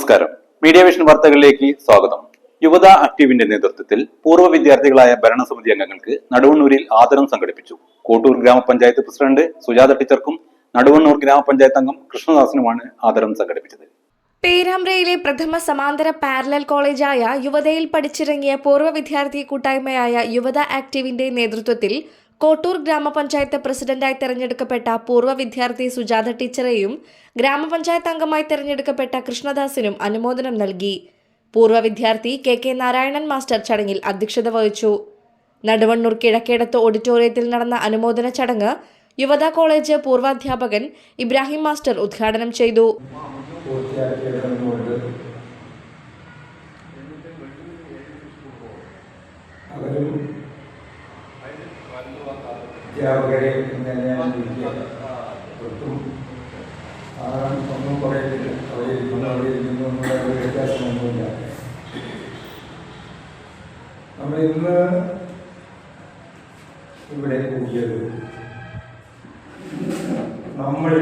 നമസ്കാരം. Media vision വാർത്തകളിലേക്ക് സ്വാഗതം. യുവത ആക്ടീവിന്റെ നേതൃത്വത്തിൽ പൂർവ വിദ്യാർത്ഥികളായ ഭരണസമിതി അംഗങ്ങൾക്ക് നടുവണ്ണൂരിൽ ആദരം സംഘടിപ്പിച്ചു. കോട്ടൂർ ഗ്രാമപഞ്ചായത്ത് പ്രസിഡന്റ് സുജാത ടീച്ചർക്കും നടുവണ്ണൂർ ഗ്രാമപഞ്ചായത്ത് അംഗം കൃഷ്ണദാസിനുമാണ് ആദരം സംഘടിപ്പിച്ചത്. പേരാമ്പ്രയിലെ പ്രഥമ സമാന്തര പാരലൽ കോളേജായ യുവതയിൽ പഠിച്ചിറങ്ങിയ പൂർവ വിദ്യാർത്ഥി കൂട്ടായ്മയായ യുവത ആക്ടീവിന്റെ നേതൃത്വത്തിൽ കോട്ടൂർ ഗ്രാമപഞ്ചായത്ത് പ്രസിഡന്റായി തെരഞ്ഞെടുക്കപ്പെട്ട പൂർവ വിദ്യാർത്ഥി സുജാത ടീച്ചറെയും ഗ്രാമപഞ്ചായത്ത് അംഗമായി തെരഞ്ഞെടുക്കപ്പെട്ട കൃഷ്ണദാസിനും അനുമോദനം നൽകി. പൂർവ വിദ്യാർത്ഥി കെ കെ നാരായണൻ മാസ്റ്റർ ചടങ്ങിൽ അധ്യക്ഷത വഹിച്ചു. നടുവണ്ണൂർ കിഴക്കേടത്ത് ഓഡിറ്റോറിയത്തിൽ നടന്ന അനുമോദന ചടങ്ങ് യുവത കോളേജ് പൂർവാധ്യാപകൻ ഇബ്രാഹിം മാസ്റ്റർ ഉദ്ഘാടനം ചെയ്തു. അധ്യാപകരെ ഇങ്ങനെ ഞാൻ വിളിക്കുക. ഒന്നും കുറയില്ല അവിടെ ഇരിക്കുന്നു അവിടെ ഇരിക്കുന്നു എന്നുള്ള വ്യത്യാസമൊന്നുമില്ല. നമ്മൾ ഇന്ന് ഇവിടെ കൂടിയത് നമ്മൾ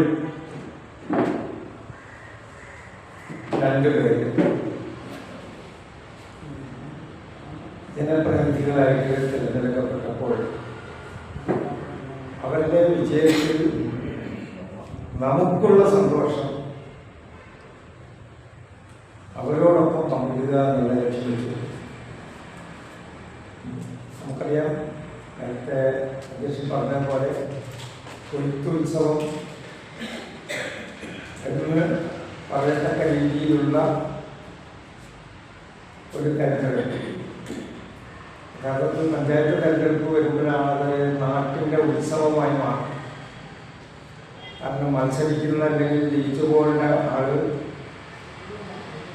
രണ്ടുപേര് ജനപ്രതിനിധികളായിട്ട് തിരഞ്ഞെടുക്കപ്പെട്ടപ്പോൾ അവരുടെ വിജയത്തിൽ നമുക്കുള്ള സന്തോഷം. അവരോടൊപ്പം പങ്കിടുക എന്നുള്ള ലക്ഷ്യത്തിൽ നമുക്കറിയാം നേരത്തെ അധ്യക്ഷൻ പറഞ്ഞ പോലെ കൊയ്ത്തുത്സവം എന്ന് പറയത്തക്ക രീതിയിലുള്ള ഒരു തെരഞ്ഞെടുപ്പ്. യഥാർത്ഥത്തിൽ പഞ്ചായത്ത് തെരഞ്ഞെടുപ്പ് വരുമ്പോഴാണ് അത് നാട്ടിന്റെ ഉത്സവമായി മാറും കാരണം മത്സരിക്കുന്ന അല്ലെങ്കിൽ ജയിച്ചു പോകേണ്ട ആൾ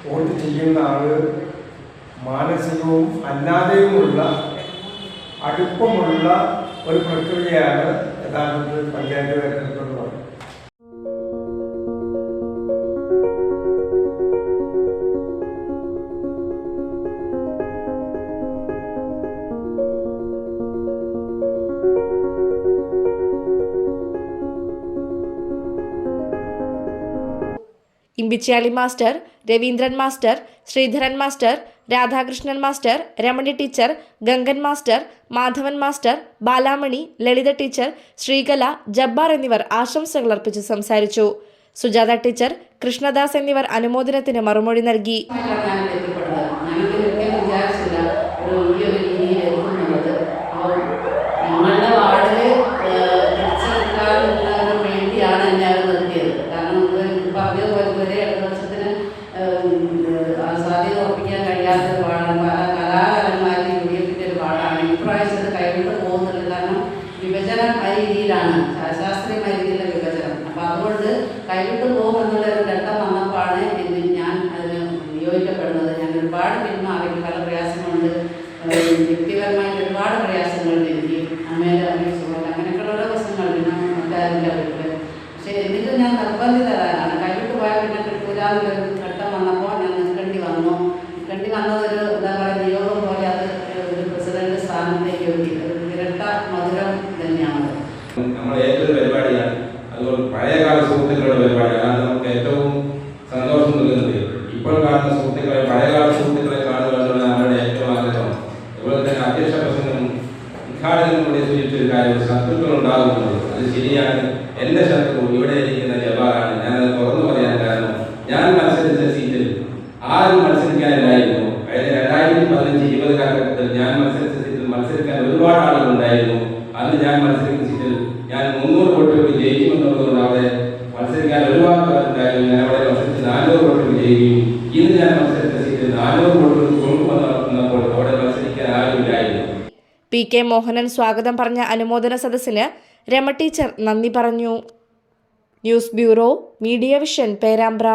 വോട്ട് ചെയ്യുന്ന ആൾ മാനസികവും അല്ലാതെയുമുള്ള അടുപ്പമുള്ള ഒരു പ്രക്രിയയാണ് യഥാർത്ഥത്തിൽ പഞ്ചായത്ത് തെരഞ്ഞെടുപ്പ് എന്ന് പറയുന്നത് Imbichali master Raveendran master Sreedharan master Radhakrishnan master Ramani teacher Gangan master Madhavan master Balamani Lalitha teacher Sreekala Jabbar എന്നിവർ ആശംസകൾ അർപ്പിച്ച് സംസാരിച്ചു. സുജാത ടീച്ചർ കൃഷ്ണദാസ് എന്നിവർ അനുമോദനത്തിന് മറുമൊഴി നൽകി. ആയിട്ടാണ് സാധ്യത ഉറപ്പിക്കാൻ കഴിയാത്ത കലാകാരന്മാരുടെ യു ഡി എഫിന്റെ ഒരു പാടാണ്. ഇപ്രാവശ്യം കൈവിട്ട് പോകുന്നുണ്ട്. കാരണം വിഭജനം ആ രീതിയിലാണ്. ശാസ്ത്രീയമായ വിഭജനം. അപ്പോൾ അതുകൊണ്ട് കൈവിട്ട് പോകും എന്നുള്ള ഒരു ഘട്ടം വന്നപ്പോഴാണ് എന്ന് ഞാൻ അതിന് നിയോഗിക്കപ്പെടുന്നത് ഞാൻ ഒരുപാട് പിന്മാറി പല പ്രയാസങ്ങളുണ്ട്. വ്യക്തിപരമായിട്ട് ഒരുപാട് പ്രയാസങ്ങളുണ്ട് എനിക്ക് അമ്മയുടെ അമ്മയുടെ സുഖം അങ്ങനെയൊക്കെയുള്ള ഓരോ പ്രശ്നങ്ങൾ പിന്നെ മറ്റാരില്ല വീട്ടിൽ പക്ഷേ എന്നിട്ട് ഞാൻ നിർബന്ധിതരാണ്. കൈവിട്ട് പോയാൽ പിന്നെ കിട്ടൂല എന്നുള്ളൊരു ഘട്ടം വന്നപ്പോൾ സൂചിപ്പിച്ചൊരു കാര്യം ശത്രുക്കൾ ഉണ്ടാകുന്നത് അത് ശരിയാണ്. എന്റെ ശത്രു ഇവിടെ ഇരിക്കുന്ന ജവാനാണ്. ഞാനത് തുറന്നു പറയാൻ കാരണം ഞാൻ മത്സരിച്ച സീറ്റിൽ ആരും മത്സരിക്കാനില്ലായിരുന്നു. രണ്ടായിരത്തി പതിനഞ്ച് ഇരുപത് കാലഘട്ടത്തിൽ ഞാൻ മത്സരിച്ച സീറ്റിൽ മത്സരിക്കാൻ ഒരുപാട് ആളുകൾ പി കെ മോഹനൻ സ്വാഗതം പറഞ്ഞ അനുമോദന സദസ്സിന് രമ ടീച്ചർ നന്ദി പറഞ്ഞു. News bureau media vision Perambra.